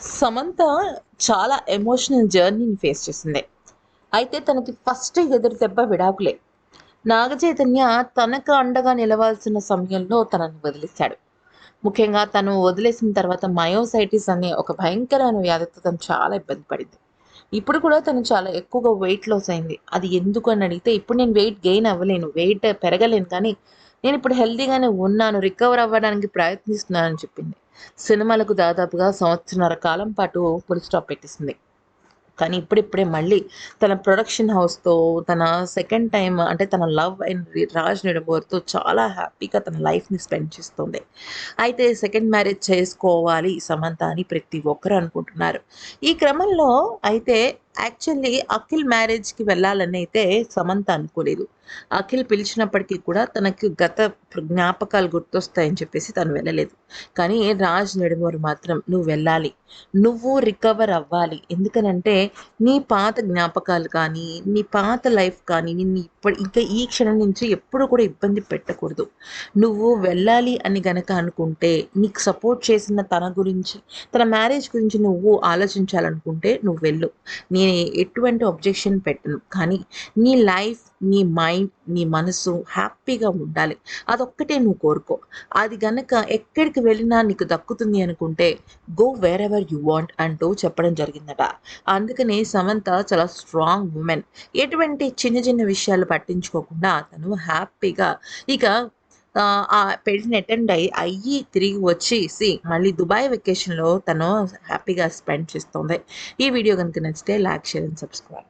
సమంత చాలా ఎమోషనల్ జర్నీని ఫేస్ చేసింది. అయితే తనకి ఫస్ట్ ఎదురు దెబ్బ విడాకులే. నాగచైతన్య తనకు అండగా నిలవాల్సిన సమయంలో తనని వదిలేశాడు. ముఖ్యంగా తను వదిలేసిన తర్వాత మయోసైటిస్ అనే ఒక భయంకరమైన వ్యాధితో తను చాలా ఇబ్బంది పడింది. ఇప్పుడు కూడా తను చాలా ఎక్కువగా వెయిట్ లాస్ అయింది. అది ఎందుకు అని అడిగితే ఇప్పుడు నేను వెయిట్ గెయిన్ అవ్వలేను వెయిట్ పెరగలేను కానీ నేను ఇప్పుడు హెల్తీగానే ఉన్నాను రికవర్ అవ్వడానికి ప్రయత్నిస్తున్నానని చెప్పింది. సినిమాలకు దాదాపుగా సంవత్సరన్నర కాలం పాటు ఫుల్ స్టాప్ పెట్టేసింది. కానీ ఇప్పుడిప్పుడే మళ్ళీ తన ప్రొడక్షన్ హౌస్తో తన సెకండ్ టైం అంటే తన లవ్ అండ్ రాజ్ నెడబోర్తో చాలా హ్యాపీగా తన లైఫ్ని స్పెండ్ చేస్తుంది. అయితే సెకండ్ మ్యారేజ్ చేసుకోవాలి సమంత అని ప్రతి ఒక్కరు అనుకుంటున్నారు. ఈ క్రమంలో అయితే యాక్చువల్లీ అఖిల్ మ్యారేజ్కి వెళ్ళాలని అయితే సమంత అనుకోలేదు. అఖిల్ పిలిచినప్పటికీ కూడా తనకి గత జ్ఞాపకాలు గుర్తొస్తాయని చెప్పేసి తను వెళ్ళలేదు. కానీ రాజ్ నెడుమూరు మాత్రం నువ్వు వెళ్ళాలి. నువ్వు రికవర్ అవ్వాలి. ఎందుకనంటే నీ పాత జ్ఞాపకాలు కానీ నీ పాత లైఫ్ కానీ నిన్ను ఇప్పుడు ఇంకా ఈ క్షణం నుంచి ఎప్పుడు కూడా ఇబ్బంది పెట్టకూడదు. నువ్వు వెళ్ళాలి అని గనక అనుకుంటే నీకు సపోర్ట్ చేసిన తన గురించి తన మ్యారేజ్ గురించి నువ్వు ఆలోచించాలనుకుంటే నువ్వు వెళ్ళు. నేను ఎటువంటి అబ్జెక్షన్ పెట్టను. కానీ నీ లైఫ్ నీ మైండ్ నీ మనసు హ్యాపీగా ఉండాలి. అదొక్కటే నువ్వు కోరుకో. అది గనక ఎక్కడికి వెళ్ళినా నీకు దక్కుతుంది అనుకుంటే go wherever you want అంటూ చెప్పడం జరిగిందట. అందుకనే సమంత చాలా స్ట్రాంగ్ ఉమెన్ ఎటువంటి చిన్న చిన్న విషయాలు పట్టించుకోకుండా తను హ్యాపీగా ఇక పెళ్ళిని అటెండ్ అయ్యి అయ్యి తిరిగి వచ్చేసి మళ్ళీ దుబాయ్ వెకేషన్లో తను హ్యాపీగా స్పెండ్ చేస్తుంది. ఈ వీడియో కనుక నచ్చితే లైక్ షేర్ అండ్ సబ్స్క్రైబ్